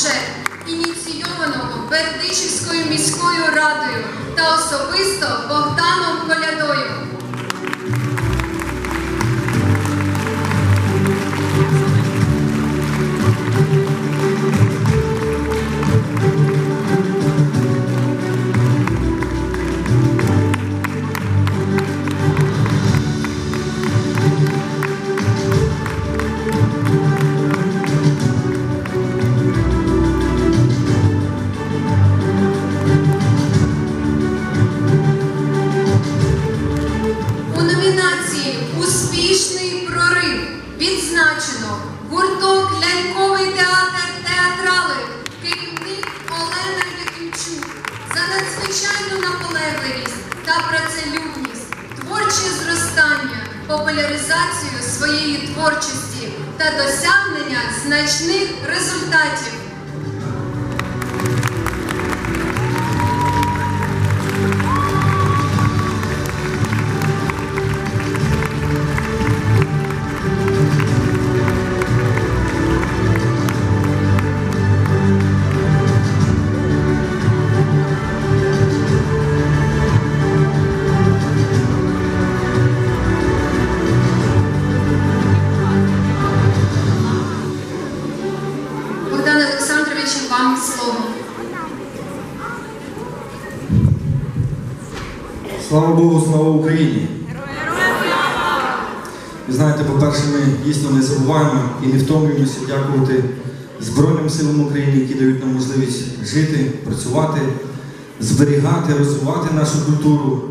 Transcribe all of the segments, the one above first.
бюджет, ініційованого Бердичівською міською радою та особисто Богданом відзначено гурток Ляльковий театр театрали, керівник Олена Якимчук за надзвичайну наполегливість та працелюбність, творче зростання, популяризацію своєї творчості та досягнення значних результатів. Слава Богу, слава Україні! Ви знаєте, по-перше, ми дійсно не забуваємо і не втомлюємося дякувати Збройним силам України, які дають нам можливість жити, працювати, зберігати, розвивати нашу культуру.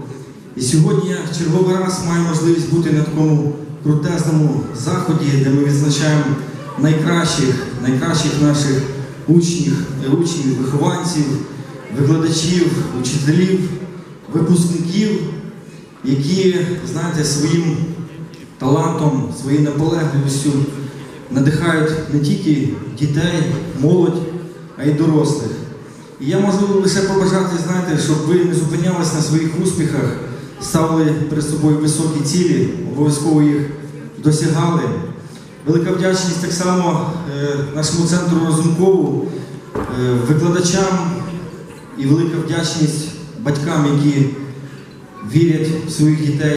І сьогодні я в черговий раз маю можливість бути на такому крутезному заході, де ми відзначаємо найкращих, найкращих наших учнів, учнів, вихованців, викладачів, учителів, випускників, які, знаєте, своїм талантом, своєю наполегливістю надихають не тільки дітей, молодь, а й дорослих. І я можу лише побажати, знаєте, щоб ви не зупинялись на своїх успіхах, ставили перед собою високі цілі, обов'язково їх досягали. Велика вдячність так само е, нашому центру Розумкову, е, викладачам і велика вдячність батькам, які вірять в своїх дітей.